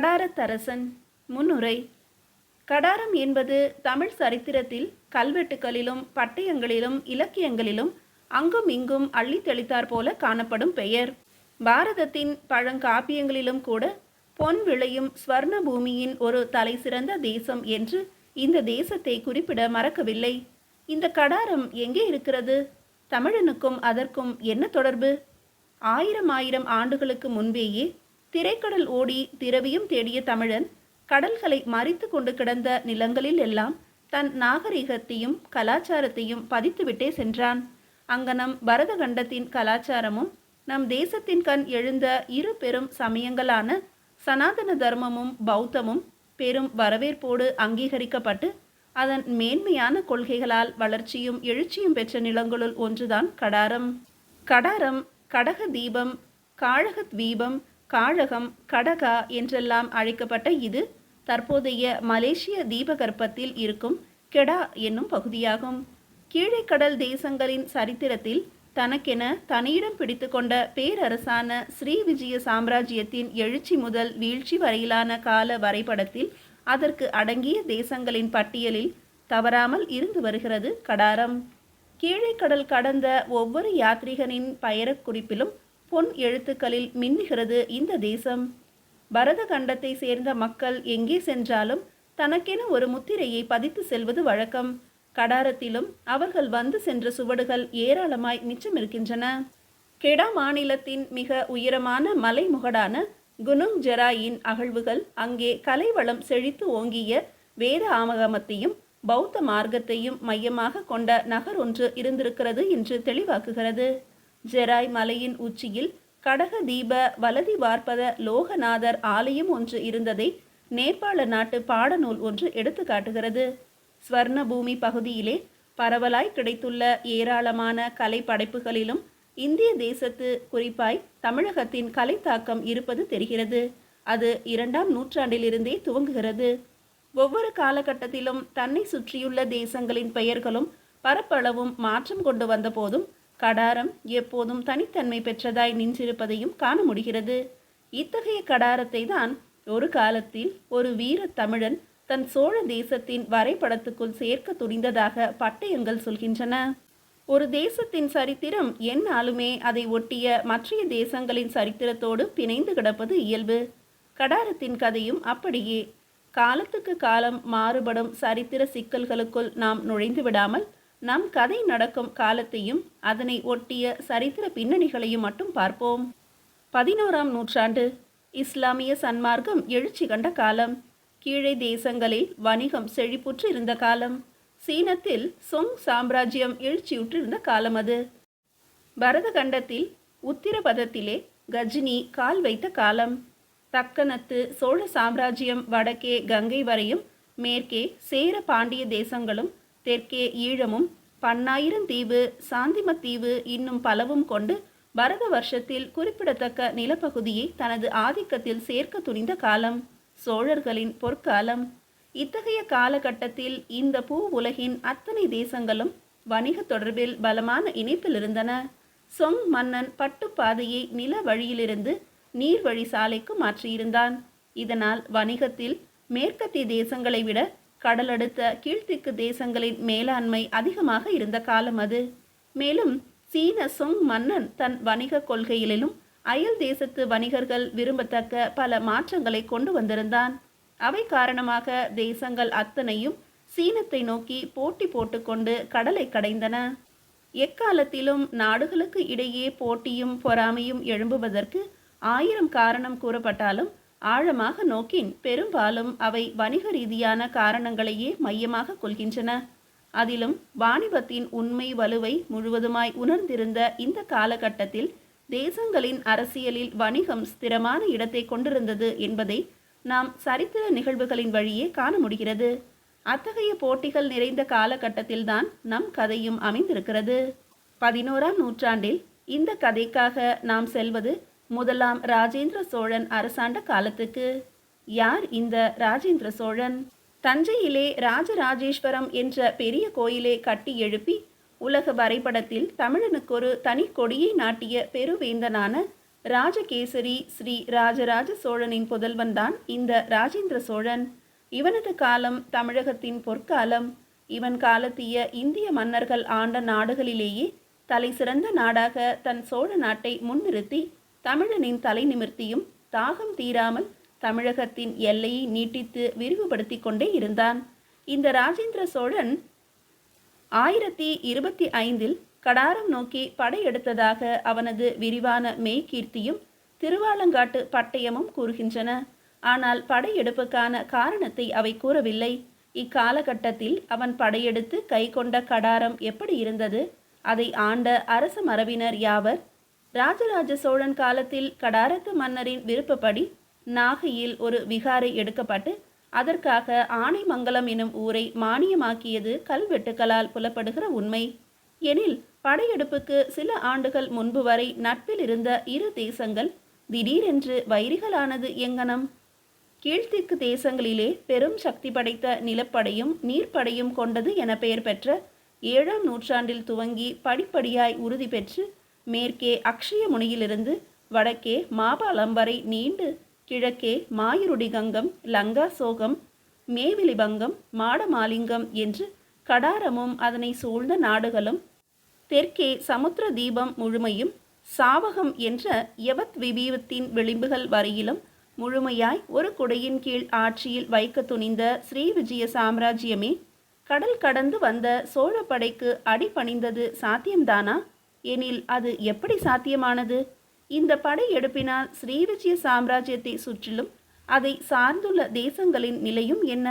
கடாரத்தரசன் முன்னுரை. கடாரம் என்பது தமிழ் சரித்திரத்தில் கல்வெட்டுகளிலும் பட்டயங்களிலும் இலக்கியங்களிலும் அங்கும் இங்கும் அள்ளி தெளித்தாற் போல காணப்படும் பெயர். பாரதத்தின் பழங்காப்பியங்களிலும் கூட பொன் விளையும் ஸ்வர்ண பூமியின் ஒரு தலைசிறந்த தேசம் என்று இந்த தேசத்தை குறிப்பிட மறக்கவில்லை. இந்த கடாரம் எங்கே இருக்கிறது? தமிழனுக்கும் அதற்கும் என்ன தொடர்பு? ஆயிரம் ஆயிரம் ஆண்டுகளுக்கு முன்பேயே திரைக்கடல் ஓடி திரவியம் தேடிய தமிழன் கடல்களை மறித்து கொண்டு கிடந்த நிலங்களில் எல்லாம் தன் நாகரிகத்தையும் கலாச்சாரத்தையும் பதித்துவிட்டே சென்றான். அங்கனம் பரதகண்டத்தின் கலாச்சாரமும் நம் தேசத்தின் கண் எழுந்த இரு பெரும் சமயங்களான சனாதன தர்மமும் பௌத்தமும் பெரும் வரவேற்போடு அங்கீகரிக்கப்பட்டு அதன் மேன்மையான கொள்கைகளால் வளர்ச்சியும் எழுச்சியும் பெற்ற நிலங்களுள் ஒன்றுதான் கடாரம். கடாரம் கடக தீபம் காழக தீபம் காழகம் கடகா என்றெல்லாம் அழைக்கப்பட்ட இது தற்போதைய மலேசிய தீபகற்பத்தில் இருக்கும் கெடா என்னும் பகுதியாகும். கீழே கடல் தேசங்களின் சரித்திரத்தில் தனக்கென தனியிடம் பிடித்து கொண்ட பேரரசான ஸ்ரீ விஜய சாம்ராஜ்யத்தின் எழுச்சி முதல் வீழ்ச்சி வரையிலான கால வரைபடத்தில் அதற்கு அடங்கிய தேசங்களின் பட்டியலில் தவறாமல் இருந்து வருகிறது கடாரம். கீழே கடல் கடந்த ஒவ்வொரு யாத்ரீகனின் பெயரக் குறிப்பிலும் பொன் எழுத்துக்களில் மின்னுகிறது இந்த தேசம். பரத கண்டத்தை சேர்ந்த மக்கள் எங்கே சென்றாலும் தனக்கென ஒரு முத்திரையை பதித்து செல்வது வழக்கம். கடாரத்திலும் அவர்கள் வந்து சென்ற சுவடுகள் ஏராளமாய் மிச்சமிருக்கின்றன. கெடா மாநிலத்தின் மிக உயரமான மலைமுகடான குனுங் ஜெராயின் அகழ்வுகள் அங்கே கலைவளம் செழித்து ஓங்கிய வேத ஆமகமத்தையும் பௌத்த மார்க்கத்தையும் மையமாக கொண்ட நகர் ஒன்று இருந்திருக்கிறது என்று தெளிவாக்குகிறது. ஜெராய் மலையின் உச்சியில் கடக தீப வலதி வார்ப்பத லோகநாதர் ஆலயம் ஒன்று இருந்ததை நேபாள நாட்டு பாடநூல் ஒன்று எடுத்து காட்டுகிறது. ஸ்வர்ண பூமி பகுதியிலே பரவலாய் கிடைத்துள்ள ஏராளமான கலை படைப்புகளிலும் இந்திய தேசத்து குறிப்பாய் தமிழகத்தின் கலை தாக்கம் இருப்பது தெரிகிறது. அது இரண்டாம் நூற்றாண்டிலிருந்தே துவங்குகிறது. ஒவ்வொரு காலகட்டத்திலும் தன்னை சுற்றியுள்ள தேசங்களின் பெயர்களும் பரப்பளவும் மாற்றம் கொண்டு வந்த போதும் கடாரம் எப்போதும் தனித்தன்மை பெற்றதாய் நின்றிருப்பதையும் காண முடிகிறது. இத்தகைய கடாரத்தை தான் ஒரு காலத்தில் ஒரு வீர தமிழன் தன் சோழ தேசத்தின் வரைபடத்துக்குள் சேர்க்க துணிந்ததாக பட்டயங்கள் சொல்கின்றன. ஒரு தேசத்தின் சரித்திரம் என்னாலுமே அதை ஒட்டிய மற்றைய தேசங்களின் சரித்திரத்தோடு பிணைந்து கிடப்பது இயல்பு. கடாரத்தின் கதையும் அப்படியே. காலத்துக்கு காலம் மாறுபடும் சரித்திர சிக்கல்களுக்குள் நாம் நுழைந்து விடாமல் நம் கதை நடக்கும் காலத்தையும் அதனை ஒட்டிய சரித்திர பின்னணிகளையும் மட்டும் பார்ப்போம். பதினோராம் நூற்றாண்டு இஸ்லாமிய சன்மார்க்கம் எழுச்சி கண்ட காலம். கீழே தேசங்களில் வணிகம் செழிப்புற்று இருந்த காலம். சீனத்தில் சொங் சாம்ராஜ்யம் எழுச்சியுற்றிருந்த காலம் அது. பரதகண்டத்தில் உத்திரபதத்திலே கஜினி கால் வைத்த காலம். தக்கனத்து சோழ சாம்ராஜ்யம் வடக்கே கங்கை வரையும் மேற்கே சேர பாண்டிய தேசங்களும் தெற்கே ஈழமும் பன்னாயிரம் தீவு சாந்திமத் தீவு இன்னும் பலவும் கொண்டு பரத வருஷத்தில் குறிப்பிடத்தக்க நிலப்பகுதியை தனது ஆதிக்கத்தில் சேர்க்க துணிந்த காலம் சோழர்களின் பொற்காலம். இத்தகைய காலகட்டத்தில் இந்த பூ உலகின் அத்தனை தேசங்களும் வணிக தொடர்பில் பலமான இணைப்பில் இருந்தன. சொங் மன்னன் பட்டுப்பாதையை நில வழியிலிருந்து நீர்வழி சாலைக்கு மாற்றியிருந்தான். இதனால் வணிகத்தில் மேற்கத்திய தேசங்களை விட கடலடுத்த கீழ்த்திக்கு தேசங்களின் மேலாண்மை அதிகமாக இருந்த காலம் அது. மேலும் சீன சொங் மன்னன் தன் வணிக கொள்கையிலும் அயல் தேசத்து வணிகர்கள் விரும்பத்தக்க பல மாற்றங்களை கொண்டு வந்திருந்தான். அவை காரணமாக தேசங்கள் அத்தனையும் சீனத்தை நோக்கி போட்டி போட்டுக்கொண்டு கடலை கடைந்தன. எக்காலத்திலும் நாடுகளுக்கு இடையே போட்டியும் பொறாமையும் எழும்புவதற்கு ஆயிரம் காரணம் கூறப்பட்டாலும் ஆழமாக நோக்கின் பெரும்பாலும் அவை வணிக ரீதியான காரணங்களையே மையமாக கொள்கின்றன. அதிலும் வாணிபத்தின் உண்மை வலுவை முழுவதுமாய் உணர்ந்திருந்த இந்த காலகட்டத்தில் தேசங்களின் அரசியலில் வணிகம் ஸ்திரமான இடத்தை கொண்டிருந்தது என்பதை நாம் சரித்திர நிகழ்வுகளின் வழியே காண முடிகிறது. அத்தகைய போட்டிகள் நிறைந்த காலகட்டத்தில்தான் நம் கதையும் அமைந்திருக்கிறது. பதினோராம் நூற்றாண்டில் இந்த கதைக்காக நாம் செல்வது முதலாம் ராஜேந்திர சோழன் அரசாண்ட காலத்துக்கு. யார் இந்த ராஜேந்திர சோழன்? தஞ்சையிலே ராஜராஜேஸ்வரம் என்ற பெரிய கோயிலை கட்டி எழுப்பி உலக வரைபடத்தில் தமிழனுக்கொரு தனி கொடியை நாட்டிய பெருவேந்தனான ராஜகேசரி ஸ்ரீ ராஜராஜ சோழனின் புதல்வன்தான் இந்த ராஜேந்திர சோழன். இவனது காலம் தமிழகத்தின் பொற்காலம். இவன் காலத்திய இந்திய மன்னர்கள் ஆண்ட நாடுகளிலேயே தலை சிறந்த நாடாக தன் சோழ நாட்டை முன்னிறுத்தி தமிழனின் தலை நிமிர்த்தியும் தாகம் தீராமல் தமிழகத்தின் எல்லையை நீட்டித்து விரிவுபடுத்தி கொண்டே இருந்தான். இந்த ராஜேந்திர சோழன் ஆயிரத்தி இருபத்தி ஐந்தில் கடாரம் நோக்கி படையெடுத்ததாக அவனது விரிவான மெய்கீர்த்தியும் திருவாலங்காட்டு பட்டயமும் கூறுகின்றன. ஆனால் படையெடுப்புக்கான காரணத்தை அவை கூறவில்லை. இக்காலகட்டத்தில் அவன் படையெடுத்து கை கொண்ட கடாரம் எப்படி இருந்தது? அதை ஆண்ட அரச மரபினர் யாவர்? ராஜராஜ சோழன் காலத்தில் கடாரத்து மன்னரின் விருப்பப்படி நாகையில் ஒரு விகாரை எடுக்கப்பட்டு அதற்காக ஆனைமங்கலம் எனும் ஊரை மானியமாக்கியது கல்வெட்டுக்களால் புலப்படுகிற உண்மை. எனில் படையெடுப்புக்கு சில ஆண்டுகள் முன்பு வரை நட்பில் இருந்த இரு தேசங்கள் திடீரென்று வைரிகளானது எங்கனம்? கீழ்த்திக்கு தேசங்களிலே பெரும் சக்தி படைத்த நிலப்படையும் நீர்ப்படையும் கொண்டது என பெயர் பெற்ற ஏழாம் நூற்றாண்டில் துவங்கி படிப்படியாய் உறுதி பெற்று மேற்கே அக்ஷயமுனியிலிருந்து வடக்கே மாபாலம் வரை நீண்டு கிழக்கே மாயுருடிகங்கம் லங்கா சோகம் மேவிலிபங்கம் மாடமாலிங்கம் என்று கடாரமும் அதனை சூழ்ந்த நாடுகளும் தெற்கே சமுத்திர தீபம் முழுமையும் சாவகம் என்ற யவத் விபீவத்தின் விளிம்புகள் வரையிலும் முழுமையாய் ஒரு குடையின் கீழ் ஆட்சியில் வைக்க துணிந்த ஸ்ரீ விஜய சாம்ராஜ்யமே கடல் கடந்து வந்த சோழ படைக்கு அடிபணிந்தது சாத்தியம்தானா? எனில் அது எப்படி சாத்தியமானது? இந்த படையெடுப்பினால் ஸ்ரீவிஜய சாம்ராஜ்யத்தை சுற்றிலும் அதை சார்ந்துள்ள தேசங்களின் நிலையும் என்ன?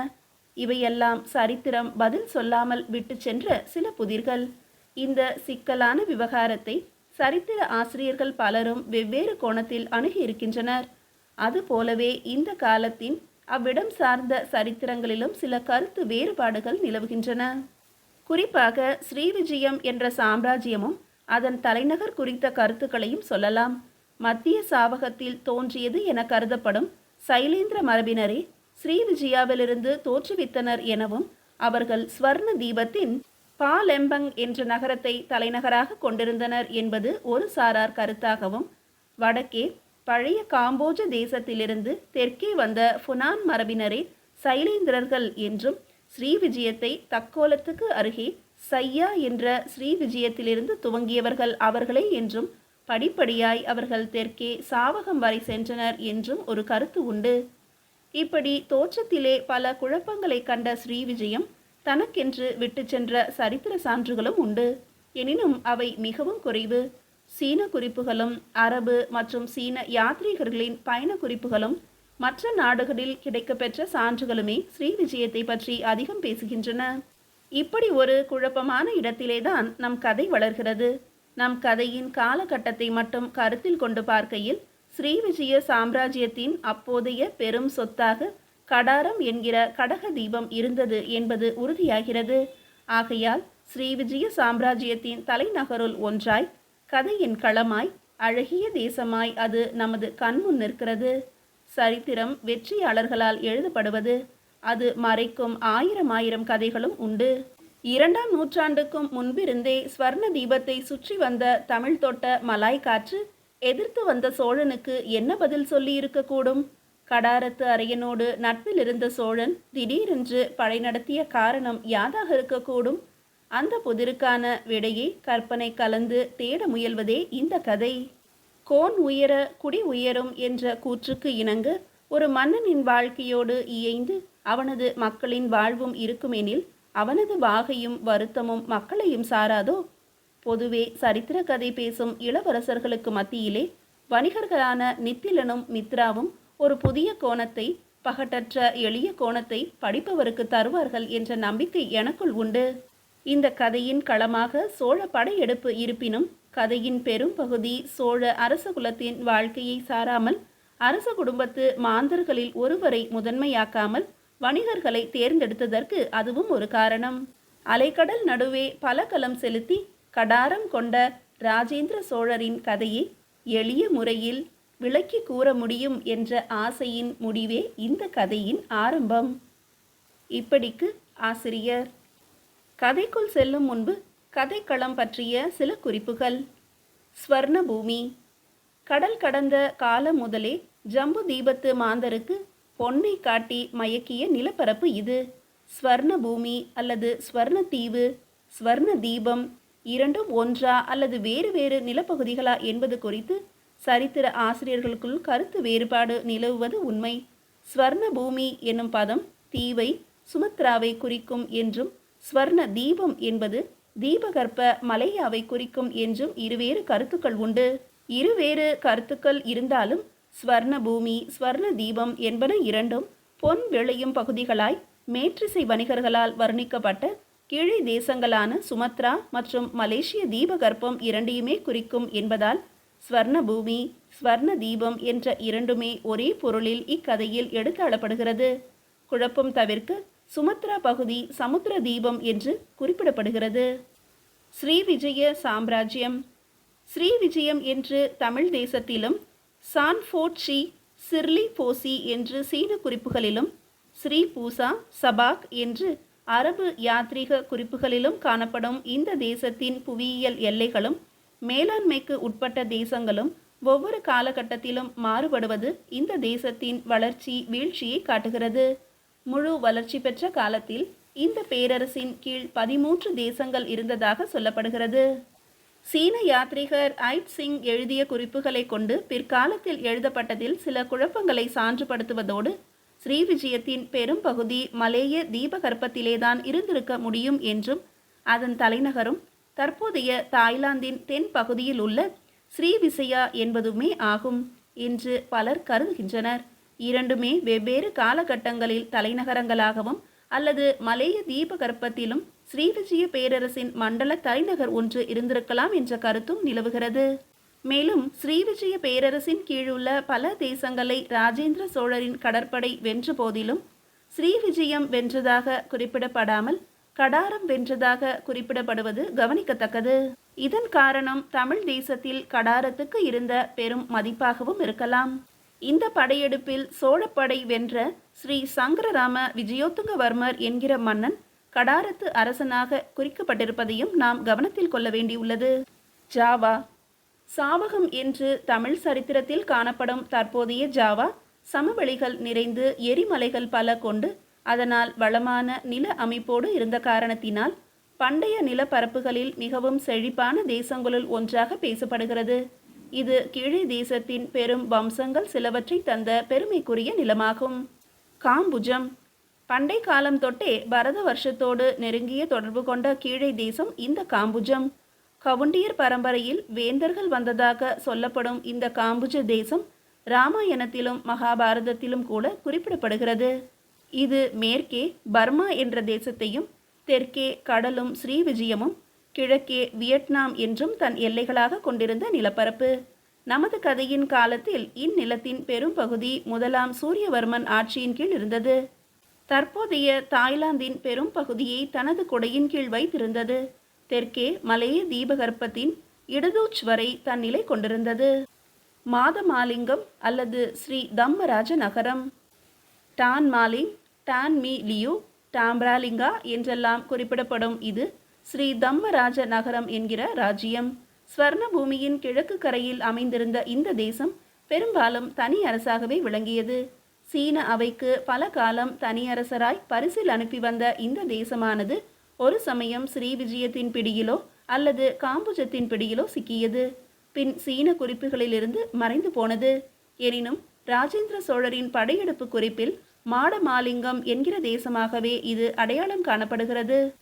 இவையெல்லாம் சரித்திரம் பதில் சொல்லாமல் விட்டு சென்ற சில புதிர்கள். இந்த சிக்கலான விவகாரத்தை சரித்திர ஆசிரியர்கள் பலரும் வெவ்வேறு கோணத்தில் அணுகியிருக்கின்றனர் அதுபோலவே இந்த காலத்தின் அவ்விடம் சார்ந்த சரித்திரங்களிலும் சில கருத்து வேறுபாடுகள் நிலவுகின்றன. குறிப்பாக ஸ்ரீவிஜயம் என்ற சாம்ராஜ்யமும் அதன் தலைநகர் குறித்த கருத்துக்களையும் சொல்லலாம். மத்திய சாவகத்தில் தோன்றியது என கருதப்படும் சைலேந்திர மரபினரே ஸ்ரீவிஜயாவிலிருந்து தோற்றுவித்தனர் எனவும் அவர்கள் ஸ்வர்ண தீபத்தின் பாலெம்பங் என்ற நகரத்தை தலைநகராக கொண்டிருந்தனர் என்பது ஒரு சாரார் கருத்தாகவும் வடக்கே பழைய காம்போஜ தேசத்திலிருந்து தெற்கே வந்த ஃபுனான் மரபினரே சைலேந்திரர்கள் என்றும் ஸ்ரீவிஜயத்தை தக்கோலத்துக்கு அருகே சையா என்ற ஸ்ரீவிஜயத்திலிருந்து துவங்கியவர்கள் அவர்களே என்றும் படிப்படியாய் அவர்கள் தெற்கே சாவகம் வரை சென்றனர் என்றும் ஒரு கருத்து உண்டு. இப்படி தோற்றத்திலே பல குழப்பங்களை கண்ட ஸ்ரீவிஜயம் தனக்கென்று விட்டு சென்ற சரித்திர சான்றுகளும் உண்டு. எனினும் அவை மிகவும் குறைவு. சீன குறிப்புகளும் அரபு மற்றும் சீன யாத்ரீகர்களின் பயண குறிப்புகளும் மற்ற நாடுகளில் கிடைக்கப்பெற்ற சான்றுகளுமே ஸ்ரீ விஜயத்தை பற்றி அதிகம் பேசுகின்றன. இப்படி ஒரு குழப்பமான இடத்திலேதான் நம் கதை வளர்கிறது. நம் கதையின் காலகட்டத்தை மட்டும் கருத்தில் கொண்டு பார்க்கையில் ஸ்ரீவிஜய சாம்ராஜ்யத்தின் அப்போதைய பெரும் சொத்தாக கடாரம் என்கிற கடக தீபம் இருந்தது என்பது உறுதியாகிறது. ஆகையால் ஸ்ரீவிஜய சாம்ராஜ்யத்தின் தலைநகருள் ஒன்றாய் கதையின் களமாய் அழகிய தேசமாய் அது நமது கண்முன் நிற்கிறது. சரித்திரம் வெற்றியாளர்களால் எழுதப்படுவது அது மறைக்கும் ஆயிரம் ஆயிரம் கதைகளும் உண்டு. இரண்டாம் நூற்றாண்டுக்கும் முன்பிருந்தே ஸ்வர்ண தீபத்தை சுற்றி வந்த தமிழ் தொட்ட மலாய் காற்று எதிர்த்து வந்த சோழனுக்கு என்ன பதில் சொல்லி இருக்கக்கூடும் கடாரத்து அரையனோடு நட்பில் இருந்த சோழன் திடீரென்று படை நடத்திய காரணம் யாதாக இருக்கக்கூடும்? அந்த புதிருக்கான விடையை கற்பனை கலந்து தேட முயல்வதே இந்த கதை. கோன் உயர குடி உயரும் என்ற கூற்றுக்கு இணங்க ஒரு மன்னனின் வாழ்க்கையோடு இயைந்து அவனது மக்களின் வாழ்வும் இருக்குமெனில் அவனது வாகையும் வருத்தமும் மக்களையும் சாராதோ? பொதுவே சரித்திர கதை பேசும் இளவரசர்களுக்கு மத்தியிலே வணிகர்களான நித்திலனும் மித்ராவும் ஒரு புதிய கோணத்தை பகட்டற்ற எளிய கோணத்தை படிப்பவருக்கு தருவார்கள் என்ற நம்பிக்கை எனக்குள் உண்டு. இந்த கதையின் களமாக சோழ படையெடுப்பு இருப்பினும் கதையின் பெரும்பகுதி சோழ அரச குலத்தின் வாழ்க்கையை சாராமல் அரச குடும்பத்து மாந்தர்களில் ஒருவரை முதன்மையாக்காமல் வணிகர்களை தேர்ந்தெடுத்ததற்கு அதுவும் ஒரு காரணம். அலைக்கடல் நடுவே பல கலம் செலுத்தி கடாரம் கொண்ட ராஜேந்திர சோழரின் கதையை எளிய முறையில் விளக்கி கூற முடியும் என்ற ஆசையின் முடிவே இந்த கதையின் ஆரம்பம். இப்படிக்கு ஆசிரியர். கதைக்குள் செல்லும் முன்பு கதைக்களம் பற்றிய சில குறிப்புகள். ஸ்வர்ண பூமி கடல் கடந்த காலம் முதலே ஜம்பு தீபத்து மாந்தருக்கு பொன்னை காட்டி மயக்கிய நிலப்பரப்பு இது. ஸ்வர்ண பூமி அல்லது ஸ்வர்ண தீவு ஸ்வர்ண தீபம் இரண்டும் ஒன்றா அல்லது வேறு வேறு நிலப்பகுதிகளா என்பது குறித்து சரித்திர ஆசிரியர்களுக்குள் கருத்து வேறுபாடு நிலவுவது உண்மை. ஸ்வர்ண பூமி என்னும் பதம் தீவை சுமத்ராவை குறிக்கும் என்றும் ஸ்வர்ண தீபம் என்பது தீபகற்ப மலையாவை குறிக்கும் என்றும் இருவேறு கருத்துக்கள் உண்டு. இருவேறு கருத்துக்கள் இருந்தாலும் ஸ்வர்ண பூமி ஸ்வர்ண தீபம் என்பன இரண்டும் பொன் விளையும் பகுதிகளாய் மேற்றிசை வணிகர்களால் வர்ணிக்கப்பட்ட கீழே தேசங்களான சுமத்ரா மற்றும் மலேசிய தீபகற்பம் இரண்டையுமே குறிக்கும் என்பதால் ஸ்வர்ண பூமி ஸ்வர்ண தீபம் என்ற இரண்டுமே ஒரே பொருளில் இக்கதையில் எடுத்தாளப்படுகிறது. குழப்பம் தவிர்க்க சுமத்ரா பகுதி சமுத்திர தீபம் என்று குறிப்பிடப்படுகிறது. ஸ்ரீ விஜய சாம்ராஜ்யம். ஸ்ரீ விஜயம் என்று தமிழ் தேசத்திலும் சான்ஃபோர்ட்ஷி சிர்லி போசி என்று சீன குறிப்புகளிலும் ஸ்ரீ பூசா சபாக் என்று அரபு யாத்ரீக குறிப்புகளிலும் காணப்படும் இந்த தேசத்தின் புவியியல் எல்லைகளும் மேலாண்மைக்கு உட்பட்ட தேசங்களும் ஒவ்வொரு காலகட்டத்திலும் மாறுபடுவது இந்த தேசத்தின் வளர்ச்சி வீழ்ச்சியை காட்டுகிறது. முழு வளர்ச்சி பெற்ற காலத்தில் இந்த பேரரசின் கீழ் பதிமூன்று தேசங்கள் இருந்ததாக சொல்லப்படுகிறது. சீன யாத்ரீகர் ஐட் சிங் எழுதிய குறிப்புகளை கொண்டு பிற்காலத்தில் எழுதப்பட்டதில் சில குழப்பங்களை சான்றுபடுத்துவதோடு ஸ்ரீவிஜயத்தின் பெரும் பகுதி மலேய தீபகற்பத்திலேதான் இருந்திருக்க முடியும் என்றும் அதன் தலைநகரும் தற்போதைய தாய்லாந்தின் தென் பகுதியில் உள்ள ஸ்ரீவிசயா என்பதுமே ஆகும் என்று பலர் கருதுகின்றனர். இரண்டுமே வெவ்வேறு காலகட்டங்களில் தலைநகரங்களாகவும் அல்லது மலேய தீபகற்பத்திலும் ஸ்ரீவிஜய பேரரசின் மண்டல தலைநகர் ஒன்று இருந்திருக்கலாம் என்ற கருத்தும் நிலவுகிறது. மேலும் ஸ்ரீவிஜய பேரரசின் கீழுள்ள பல தேசங்களை ராஜேந்திர சோழரின் கடற்படை வென்ற போதிலும் ஸ்ரீவிஜயம் வென்றதாக குறிப்பிடப்படாமல் கடாரம் வென்றதாக குறிப்பிடப்படுவது கவனிக்கத்தக்கது. இதன் காரணம் தமிழ் தேசத்தில் கடாரத்துக்கு இருந்த பெரும் மதிப்பாகவும் இருக்கலாம். இந்த படையெடுப்பில் சோழப்படை வென்ற ஸ்ரீ சங்கரராம விஜயோத்துங்கவர்மர் என்கிற மன்னன் கடாரத்து அரசனாக குறிக்கப்பட்டிருப்பதையும் நாம் கவனத்தில் கொள்ள வேண்டியுள்ளது. ஜாவா. சாவகம் என்று தமிழ் சரித்திரத்தில் காணப்படும் தற்போதைய ஜாவா சமவெளிகள் நிறைந்து எரிமலைகள் பல கொண்டு அதனால் வளமான நில அமைப்போடு இருந்த காரணத்தினால் பண்டைய நிலப்பரப்புகளில் மிகவும் செழிப்பான தேசங்களுள் ஒன்றாக பேசப்படுகிறது. இது கீழே தேசத்தின் பெரும் வம்சங்கள் சிலவற்றை தந்த பெருமைக்குரிய நிலமாகும். காம்புஜம். பண்டை காலம் தொட்டே பரத வருஷத்தோடு நெருங்கிய தொடர்பு கொண்ட கீழே தேசம் இந்த காம்புஜம். கவுண்டியர் பரம்பரையில் வேந்தர்கள் வந்ததாக சொல்லப்படும் இந்த காம்புஜ தேசம் ராமாயணத்திலும் மகாபாரதத்திலும் கூட குறிப்பிடப்படுகிறது. இது மேற்கே பர்மா என்ற தேசத்தையும் தெற்கே கடலும் ஸ்ரீவிஜயமும் கிழக்கே வியட்நாம் என்றும் தன் எல்லைகளாக கொண்டிருந்த நிலப்பரப்பு. நமது கதையின் காலத்தில் இந்நிலத்தின் பெரும் பகுதி முதலாம் சூரியவர்மன் ஆட்சியின் கீழ் இருந்தது. தற்போதைய தாய்லாந்தின் பெரும் பகுதியை தனது கொடையின் கீழ் வைத்திருந்தது. தெற்கே மலைய தீபகற்பத்தின் இடதூச் வரை தன் நிலை கொண்டிருந்தது. மாதமாலிங்கம் அல்லது ஸ்ரீ தம்மராஜ நகரம். Don Maling Don me Liu Tambralinga என்றெல்லாம் குறிப்பிடப்படும் இது ஸ்ரீ தம்மராஜ நகரம் என்கிற ராஜ்யம். ஸ்வர்ண பூமியின் கிழக்கு கரையில் அமைந்திருந்த இந்த தேசம் பெரும்பாலும் தனி அரசாகவே விளங்கியது. சீன அவைக்கு பல காலம் தனியரசராய் பரிசில் அனுப்பி வந்த இந்த தேசமானது ஒரு சமயம் ஸ்ரீ விஜயத்தின் பிடியிலோ அல்லது காம்புஜத்தின் பிடியிலோ சிக்கியது. பின் சீன குறிப்புகளிலிருந்து மறைந்து போனது. எனினும் ராஜேந்திர சோழரின் படையெடுப்பு குறிப்பில் மாடமாலிங்கம் என்கிற தேசமாகவே இது அடையாளம் காணப்படுகிறது.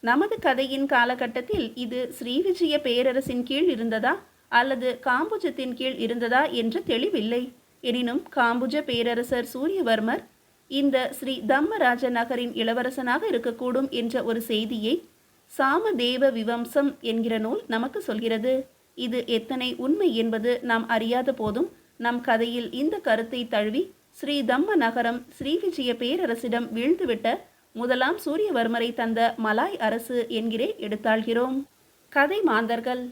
நமது கதையின் காலகட்டத்தில் இது ஸ்ரீவிஜய பேரரசின் கீழ் இருந்ததா அல்லது காம்புஜத்தின் கீழ் இருந்ததா என்று தெளிவில்லை. எனினும் காம்புஜ பேரரசர் சூரியவர்மர் இந்த ஸ்ரீ தம்மராஜ நகரின் இளவரசனாக இருக்கக்கூடும் என்ற ஒரு செய்தியை சாமதேவ விவம்சம் என்கிற நூல் நமக்கு சொல்கிறது. இது எத்தனை உண்மை என்பது நாம் அறியாத போதும் நம் கதையில் இந்த கருத்தை தழுவி ஸ்ரீ தம்ம நகரம் ஸ்ரீவிஜய பேரரசிடம் வீழ்ந்துவிட்ட முதலாம் சூரியவர்மரை தந்த மலாய் அரசு என்கிறே எடுத்தாள்கிறோம். கதை மாந்தர்கள்.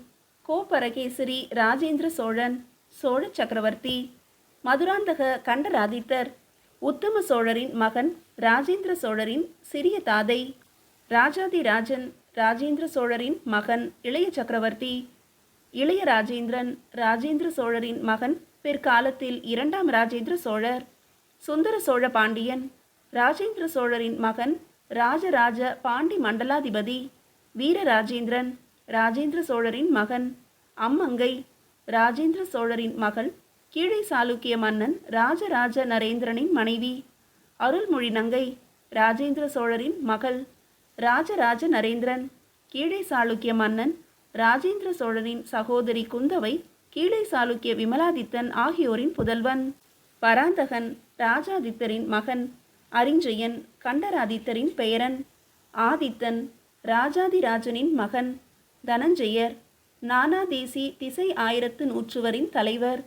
கோப்பரகேசரி ராஜேந்திர சோழன் சோழ சக்கரவர்த்தி மதுராந்தக கண்டராதித்தர் உத்தம சோழரின் மகன் ராஜேந்திர சோழரின் சிறிய தாதை ராஜாதி ராஜன் ராஜேந்திர சோழரின் மகன் இளைய சக்கரவர்த்தி இளைய ராஜேந்திரன் ராஜேந்திர சோழரின் மகன் பிற்காலத்தில் இரண்டாம் ராஜேந்திர சோழர் சுந்தர சோழ பாண்டியன் ராஜேந்திர சோழரின் மகன் ராஜராஜ பாண்டி மண்டலாதிபதி வீரராஜேந்திரன் ராஜேந்திர சோழரின் மகன் அம்மங்கை ராஜேந்திர சோழரின் மகள் கீழே சாளுக்கிய மன்னன் ராஜராஜ நரேந்திரனின் மனைவி அருள்மொழி நங்கை ராஜேந்திர சோழரின் மகள் ராஜராஜ நரேந்திரன் கீழே சாளுக்கிய மன்னன் ராஜேந்திர சோழரின் சகோதரி குந்தவை கீழே சாளுக்கிய விமலாதித்தன் ஆகியோரின் புதல்வன் பராந்தகன் ராஜாதித்தரின் மகன் அரிஞ்சயன் கண்டராதித்தரின் பெயரன் ஆதித்தன் ராஜாதிராஜனின் மகன் தனஞ்செயர் நானாதேசி திசை ஆயிரத்து நூற்றுவரின் தலைவர்.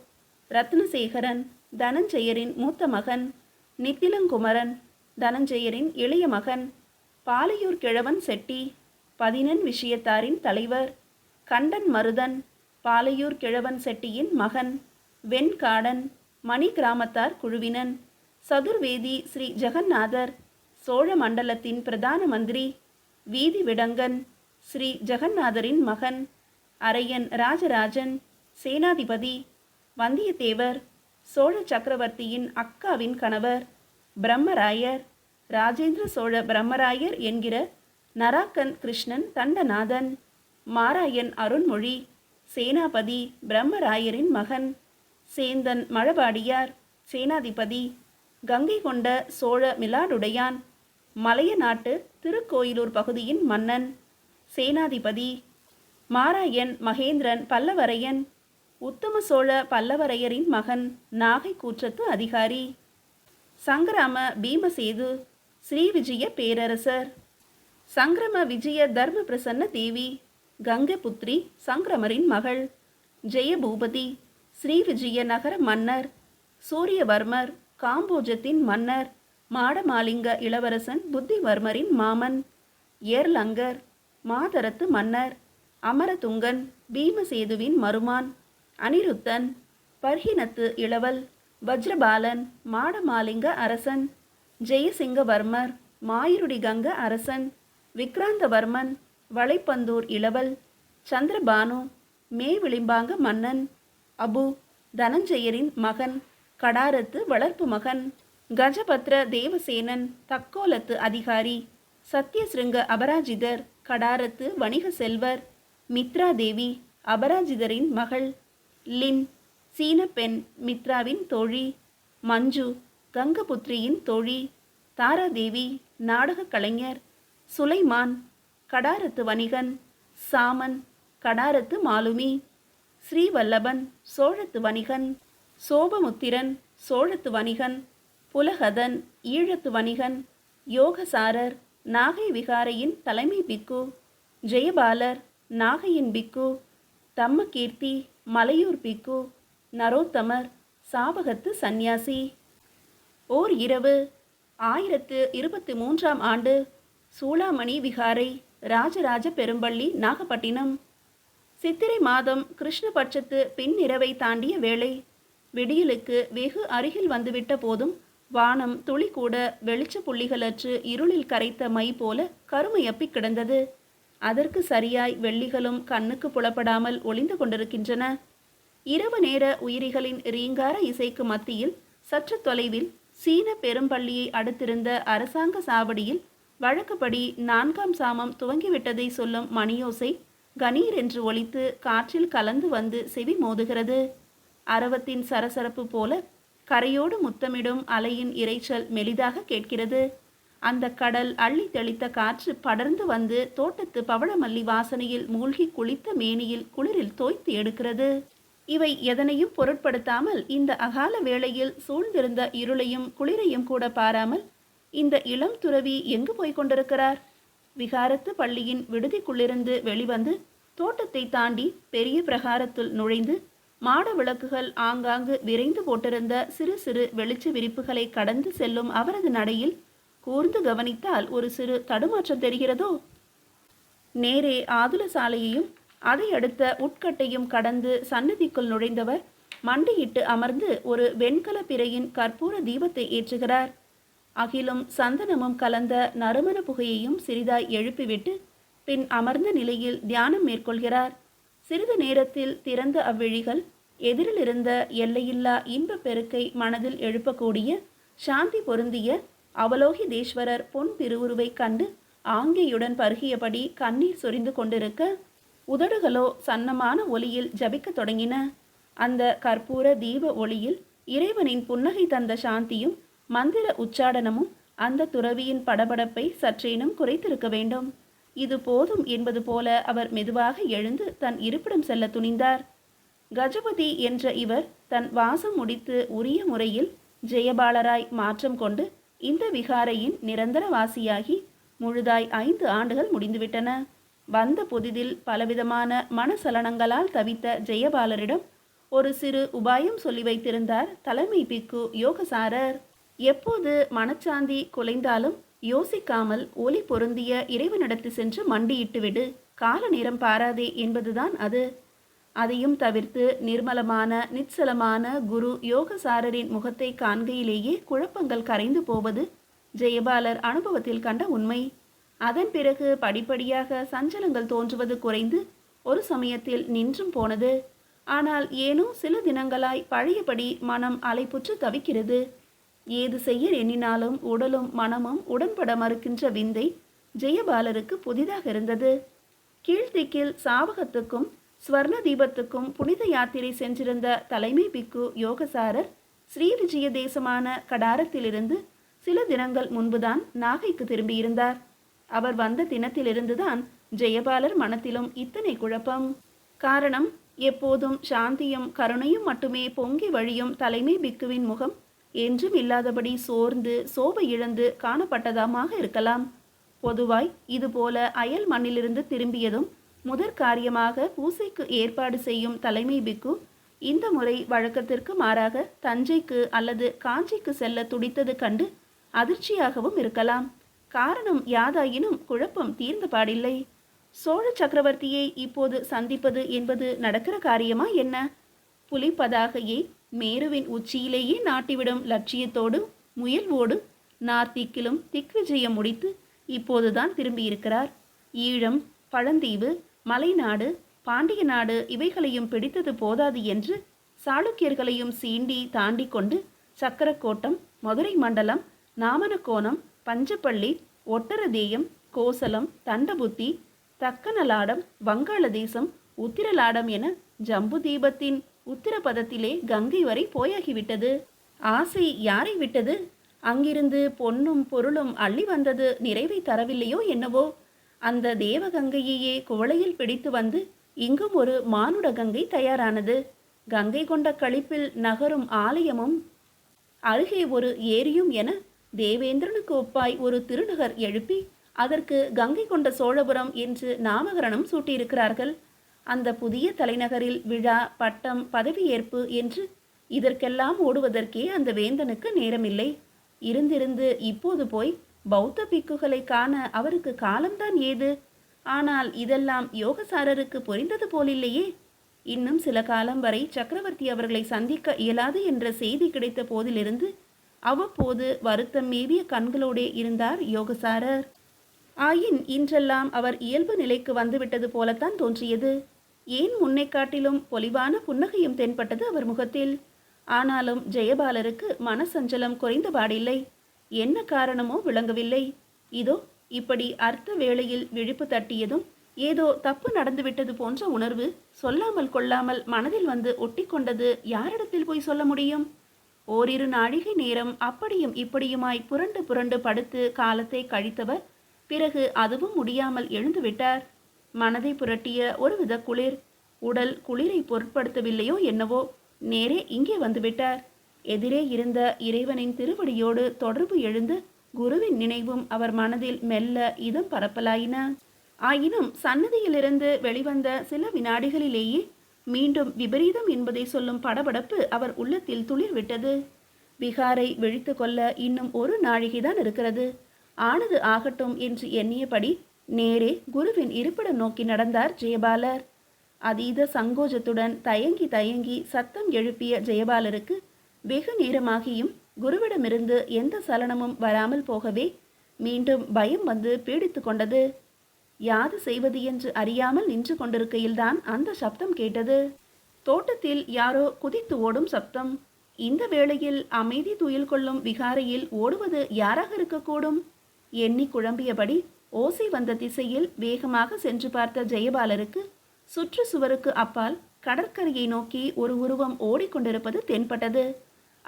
ரத்னசேகரன் தனஞ்செயரின் மூத்த மகன். நித்திலங்குமரன் தனஞ்செயரின் இளைய மகன். பாலையூர் கிழவன் செட்டி பதினெண் விஷயத்தாரின் தலைவர். கண்டன் மருதன் பாலையூர் கிழவன் செட்டியின் மகன். வெண்காடன் மணி கிராமத்தார் குழுவினன். சதுர்வேதி ஸ்ரீ ஜெகநாதர் சோழ மண்டலத்தின் பிரதான மந்திரி. வீதி விடங்கன் ஸ்ரீ ஜெகநாதரின் மகன். அரையன் ராஜராஜன் சேனாதிபதி. வந்தியத்தேவர் சோழ சக்கரவர்த்தியின் அக்காவின் கணவர் பிரம்மராயர் ராஜேந்திர சோழ பிரம்மராயர் என்கிற நராக்கன் கிருஷ்ணன் தண்டநாதன் மாராயன் அருண்மொழி சேனாபதி பிரம்மராயரின் மகன் சேந்தன் மழபாடியார் சேனாதிபதி கங்கை கொண்ட சோழ மிலாடுடையான் மலைய நாட்டு திருக்கோயிலூர் பகுதியின் மன்னன் சேனாதிபதி மாராயன் மகேந்திரன் பல்லவரையன் உத்தம சோழ பல்லவரையரின் மகன் நாகை கூற்றத்து அதிகாரி. சங்கிராம பீமசேது ஸ்ரீ விஜய பேரரசர். சங்கிரம விஜய தர்ம பிரசன்ன தேவி கங்கபுத்ரி சங்கிரமரின் மகள். ஜெயபூபதி ஸ்ரீ விஜய நகர மன்னர். சூரியவர்மர் காம்போஜத்தின் மன்னர். மாடமாலிங்க இளவரசன் புத்திவர்மரின் மாமன். ஏர்லங்கர் மாதரத்து மன்னர். அமரதுங்கன் பீமசேதுவின் மருமான். அனிருத்தன் பர்ஹினத்து இளவல் வஜ்ரபாலன் மாடமாலிங்க அரசன் ஜெயசிங்கவர்மர் மாயுருடி கங்க அரசன் விக்ராந்தவர்மன் வளைப்பந்தூர் இளவல் சந்திரபானு மேவிளிம்பாங்க மன்னன் அபு தனஞ்செயரின் மகன் கடாரத்து வளர்ப்பு மகன் கஜபத்ர தேவசேனன் தக்கோலத்து அதிகாரி சத்யசிருங்க அபராஜிதர் கடாரத்து வணிக செல்வர் மித்ரா தேவி அபராஜிதரின் மகள் லின் சீன பெண் மித்ராவின் தோழி மஞ்சு கங்கபுத்ரியின் தோழி தாராதேவி நாடகக் கலைஞர் சுலைமான் கடாரத்து வணிகன் சாமன் கடாரத்து மாலுமி ஸ்ரீவல்லபன் சோழத்து வணிகன் சோபமுத்திரன் சோழத்து வணிகன் புலகதன் ஈழத்து வணிகன் யோகசாரர் நாகை விகாரையின் தலைமை பிக்கு ஜெயபாலர் நாகையின் பிக்கு தம்மகீர்த்தி மலையூர் பிக்கு நரோத்தமர் சாபகத்து சந்நியாசி. ஓர் இரவு ஆயிரத்து இருபத்தி மூன்றாம் ஆண்டு சூளாமணி விகாரை ராஜராஜ பெரும்பள்ளி நாகப்பட்டினம். சித்திரை மாதம் கிருஷ்ணபட்சத்து பின்னிரவை தாண்டிய வேளை விடியலுக்கு வெகு அருகில் வந்துவிட்ட போதும் வானம் துளி கூட வெளிச்ச புள்ளிகளற்று இருளில் கரைத்த மை போல கருமையப்பி கிடந்தது. அதற்கு சரியாய் வெள்ளிகளும் கண்ணுக்கு புலப்படாமல் ஒளிந்து கொண்டிருக்கின்றன. இரவு நேர உயிரிகளின் ரீங்கார இசைக்கு மத்தியில் சற்று தொலைவில் சீன பெரும்பள்ளியை அடுத்திருந்த அரசாங்க சாவடியில் வழக்கப்படி நான்காம் சாமம் துவங்கிவிட்டதை சொல்லும் மணியோசை கணீர் என்று ஒழித்து காற்றில் கலந்து வந்து செவி மோதுகிறது. அரவத்தின் சரசரப்பு போல கரையோடு முத்தமிடும் அலையின் இரைச்சல் மெலிதாக கேட்கிறது. அந்த கடல் அள்ளி தெளித்த காற்று படர்ந்து வந்து தோட்டத்து பவளமல்லி வாசனையில் மூழ்கி குளித்த மேனியில் குளிரில் தோய்த்து எடுக்கிறது. இவை எதனையும் பொருட்படுத்தாமல் இந்த அகால வேளையில் சூழ்ந்திருந்த இருளையும் குளிரையும் கூட பாராமல் இந்த இளம் துறவி எங்கு போய்க் கொண்டிருக்கிறார்? விகாரத்து பள்ளியின் விடுதிக்குள்ளிருந்து வெளிவந்து தோட்டத்தை தாண்டி பெரிய பிரகாரத்துள் நுழைந்து மாட விளக்குகள் ஆங்காங்கு விரைந்து போட்டிருந்த சிறு சிறு வெளிச்ச விரிப்புகளை கடந்து செல்லும் அவரது நடையில் கூர்ந்து கவனித்தால் ஒரு சிறு தடுமாற்றம் தெரிகிறதோ? நேரே ஆதுல சாலையையும் அதை அடுத்த உட்கட்டையும் கடந்து சன்னதிக்குள் நுழைந்தவர் மண்டியிட்டு அமர்ந்து ஒரு வெண்கல பிறையின் கற்பூர தீபத்தை ஏற்றுகிறார். அகிலும் சந்தனமும் கலந்த நறுமண புகையையும் சிறிதாய் எழுப்பிவிட்டு பின் அமர்ந்த நிலையில் தியானம் மேற்கொள்கிறார். சிறிது நேரத்தில் திறந்த அவ்விழிகள் எதிரில் இருந்த எல்லையில்லா இன்பப் பெருக்கை மனதில் எழுப்பக்கூடிய சாந்தி பொருந்திய அவலோகிதேஸ்வரர் பொன் திருவுருவைக் கண்டு ஆங்கையுடன் பருகியபடி கண்ணீர் சொரிந்து கொண்டிருக்க உதடுகளோ சன்னமான ஒளியில் ஜபிக்கத் தொடங்கின. அந்த கற்பூர தீப ஒளியில் இறைவனின் புன்னகை தந்த சாந்தியும் மந்திர உச்சாடனமும் அந்த துறவியின் படபடப்பை சற்றேனும் குறைத்திருக்க வேண்டும். இது போதும் என்பது போல அவர் மெதுவாக எழுந்து தன் இருப்பிடம் செல்ல துணிந்தார். கஜபதி என்ற இவர் தன் வாசம் முடித்து உரிய முறையில் ஜெயபாலராய் மாற்றம் கொண்டு இந்த விகாரையின் நிரந்தர வாசியாகி முழுதாய் ஐந்து ஆண்டுகள் முடிந்துவிட்டன. வந்த புதிதில் பலவிதமான மனசலனங்களால் தவித்த ஜெயபாலரிடம் ஒரு சிறு உபாயம் சொல்லி வைத்திருந்தார் தலைமை பிக்கு யோகசாரர். எப்போது மனச்சாந்தி குலைந்தாலும் யோசிக்காமல் ஒளி பொருந்திய இறைவனிடத்து சென்று மண்டியிட்டுவிடு கால நேரம் பாராதே என்பதுதான் அது. அதையும் தவிர்த்து நிர்மலமான நிச்சலமான குரு யோகசாரரின் முகத்தை காண்கையிலேயே குழப்பங்கள் கரைந்து போவது ஜெயபாலர் அனுபவத்தில் கண்ட உண்மை. அதன் பிறகு படிப்படியாக சஞ்சலங்கள் தோன்றுவது குறைந்து ஒரு சமயத்தில் நின்றும் போனது. ஆனால் ஏனோ சில தினங்களாய் பழையபடி மனம் அலைப்புற்று தவிக்கிறது. ஏது செய்ய எண்ணினாலும் உடலும் மனமும் உடன்பட மறுக்கின்ற விந்தை ஜெயபாலருக்கு புதிதாக இருந்தது. கீழ்த்திக்கில் சாவகத்துக்கும் ஸ்வர்ண தீபத்துக்கும் புனித யாத்திரை சென்றிருந்த தலைமை பிக்கு யோகசாரர் ஸ்ரீ விஜய தேசமான கடாரத்திலிருந்து சில தினங்கள் முன்புதான் நாகைக்கு திரும்பியிருந்தார். அவர் வந்த தினத்திலிருந்துதான் ஜெயபாலர் மனத்திலும் இத்தனை குழப்பம். காரணம் எப்போதும் சாந்தியும் கருணையும் மட்டுமே பொங்கி வழியும் தலைமை பிக்குவின் முகம் என்றும் இல்லாதபடி சோர்ந்து சோபை இழந்து காணப்பட்டதாமாக இருக்கலாம். பொதுவாய் இதுபோல அயல் மண்ணிலிருந்து திரும்பியதும் முதற் காரியமாக பூசைக்கு ஏற்பாடு செய்யும் தலைமை பிக்கு இந்த முறை வழக்கத்திற்கு மாறாக தஞ்சைக்கு அல்லது காஞ்சிக்கு செல்ல துடித்தது கண்டு அதிர்ச்சியாகவும் இருக்கலாம். காரணம் யாதாயினும் குழப்பம் தீர்ந்த பாடில்லை. சோழ சக்கரவர்த்தியை இப்போது சந்திப்பது என்பது நடக்கிற காரியமா என்ன? புலிப்பதாகையை மேருவின் உச்சியிலேயே நாட்டிவிடும் லட்சியத்தோடும் முயல்வோடும் நார்த்திக்கிலும் திக்விஜயம் முடித்து இப்போதுதான் திரும்பியிருக்கிறார். ஈழம் பழந்தீவு மலைநாடு பாண்டிய நாடு இவைகளையும் பிடித்தது போதாது என்று சாளுக்கியர்களையும் சீண்டி தாண்டி கொண்டு சக்கரக்கோட்டம் மதுரை மண்டலம் நாமனக்கோணம் பஞ்சப்பள்ளி ஒட்டரதேயம் கோசலம் தண்டபுத்தி தக்கனலாடம் வங்காளதேசம் உத்திரலாடம் என ஜம்பு தீபத்தின் உத்திரபதத்திலே கங்கை வரை போயாகிவிட்டது. ஆசை யாரை விட்டது? அங்கிருந்து பொன்னும் பொருளும் அள்ளி வந்தது நிறைவை தரவில்லையோ என்னவோ? அந்த தேவகங்கையையே குவளையில் பிடித்து வந்து இங்கும் ஒரு மானுட கங்கை தயாரானது. கங்கை கொண்ட களிப்பில் நகரும் ஆலயமும் அருகே ஒரு ஏரியும் என தேவேந்திரனுக்கு ஒப்பாய் ஒரு திருநகர் எழுப்பி அதற்கு கங்கை கொண்ட சோழபுரம் என்று நாமகரணம் சூட்டியிருக்கிறார்கள். அந்த புதிய தலைநகரில் விழா பட்டம் பதவியேற்பு என்று இதற்கெல்லாம் ஓடுவதற்கே அந்த வேந்தனுக்கு நேரமில்லை. இருந்திருந்து இப்போது போய் பௌத்த பிக்குகளை காண அவருக்கு காலம்தான் ஏது? ஆனால் இதெல்லாம் யோகசாரருக்கு புரிந்தது போலில்லையே. இன்னும் சில காலம் வரை சக்கரவர்த்தி அவர்களை சந்திக்க இயலாது என்ற செய்தி கிடைத்த போதிலிருந்து அவ்வப்போது வருத்தம் மேவிய கண்களோடே இருந்தார் யோகசாரர். ஆயின் இன்றெல்லாம் அவர் இயல்பு நிலைக்கு வந்துவிட்டது போலத்தான் தோன்றியது. ஏன் முன்னை காட்டிலும் பொலிவான புன்னகையும் தென்பட்டது அவர் முகத்தில்? ஆனாலும் ஜெயபாலருக்கு மனசஞ்சலம் குறைந்தபாடில்லை என்ன காரணமோ விளங்கவில்லை. இதோ இப்படி அர்த்த வேளையில் விழிப்பு தட்டியதும் ஏதோ தப்பு நடந்துவிட்டது போன்ற உணர்வு சொல்லாமல் கொள்ளாமல் மனதில் வந்து ஒட்டிக்கொண்டது யாரிடத்தில் போய் சொல்ல முடியும்? ஓரிரு நாழிகை நேரம் அப்படியும் இப்படியுமாய் புரண்டு புரண்டு படுத்து காலத்தை கழித்தவர் பிறகு அதுவும் முடியாமல் எழுந்துவிட்டார் மனதை புரட்டிய ஒருவித குளிர் உடல் குளிரை பொருட்படுத்தவில்லையோ என்னவோ நேரே இங்கே வந்துவிட்டார் எதிரே இருந்த இறைவனின் திருவடியோடு தொடர்பு எழுந்து குருவின் நினைவும் அவர் மனதில் மெல்ல இதம் பரப்பலாயின. ஆயினும் சன்னதியிலிருந்து வெளிவந்த சில வினாடிகளிலேயே மீண்டும் விபரீதம் என்பதை சொல்லும் படபடப்பு அவர் உள்ளத்தில் துளிர் விட்டது விகாரை விழித்து கொள்ள இன்னும் ஒரு நாழிகைதான் இருக்கிறது. ஆனது ஆகட்டும் என்று எண்ணியபடி நேரே குருவின் இருப்பிடம் நோக்கி நடந்தார் ஜெயபாலர். அதீத சங்கோஜத்துடன் தயங்கி தயங்கி சத்தம் எழுப்பிய ஜெயபாலருக்கு வெகு நேரமாகியும் குருவிடமிருந்து எந்த சலனமும் வராமல் போகவே மீண்டும் பயம் வந்து பீடித்து கொண்டது. யாது செய்வது என்று அறியாமல் நின்று கொண்டிருக்கையில்தான் அந்த சப்தம் கேட்டது. தோட்டத்தில் யாரோ குதித்து ஓடும் சப்தம். இந்த வேளையில் அமைதி துயில் கொள்ளும் விகாரையில் ஓடுவது யாராக இருக்கக்கூடும்? எண்ணி குழம்பியபடி ஓசை வந்த திசையில் வேகமாக சென்று பார்த்த ஜெயபாலருக்கு சுற்று சுவருக்கு அப்பால் கடற்கரையை நோக்கி ஒரு உருவம் ஓடிக்கொண்டிருப்பது தென்பட்டது.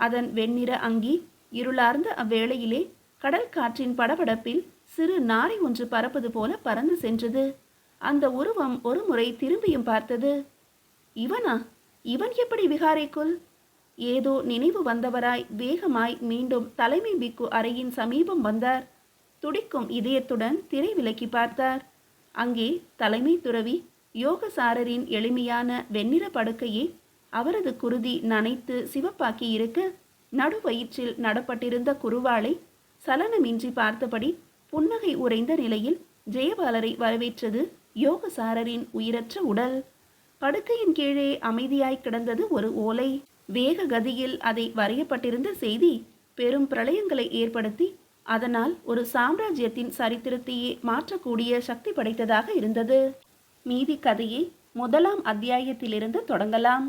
அதன் வெண்ணிற அங்கி இருளார்ந்த அவ்வேளையிலே கடல் காற்றின் படபடப்பில் சிறு நாரை ஒன்று பறப்பது போல பறந்து சென்றது. அந்த உருவம் ஒரு முறை திரும்பியும் பார்த்தது. இவனா? இவன் எப்படி விகாரைக்குள் ஏதோ நினைவு வந்தவராய் வேகமாய் மீண்டும் தலைமை பிக்கு அறையின் சமீபம் வந்தார். துடிக்கும் இதயத்துடன் திரை விலக்கி பார்த்தார். அங்கே தலைமை துறவி யோகசாரரின் எளிமையான வெண்ணிற படுக்கையை அவரது குருதி நனைத்து சிவப்பாக்கி இருக்க. நடுவயிற்றில் நடப்பட்டிருந்த குருவாளை சலனமின்றி பார்த்தபடி புன்னகை உறைந்த நிலையில் ஜெயபாலரை வரவேற்றது யோகசாரரின் உயிரற்ற உடல். படுக்கையின் கீழே அமைதியாய் கிடந்தது ஒரு ஓலை. வேக கதியில் அதை வரையப்பட்டிருந்த செய்தி பெரும் பிரளயங்களை ஏற்படுத்தி அதனால் ஒரு சாம்ராஜ்யத்தின் சரித்திரத்தையே மாற்றக்கூடிய சக்தி படைத்ததாக இருந்தது. மீதி கதையை முதலாம் அத்தியாயத்திலிருந்து தொடங்கலாம்.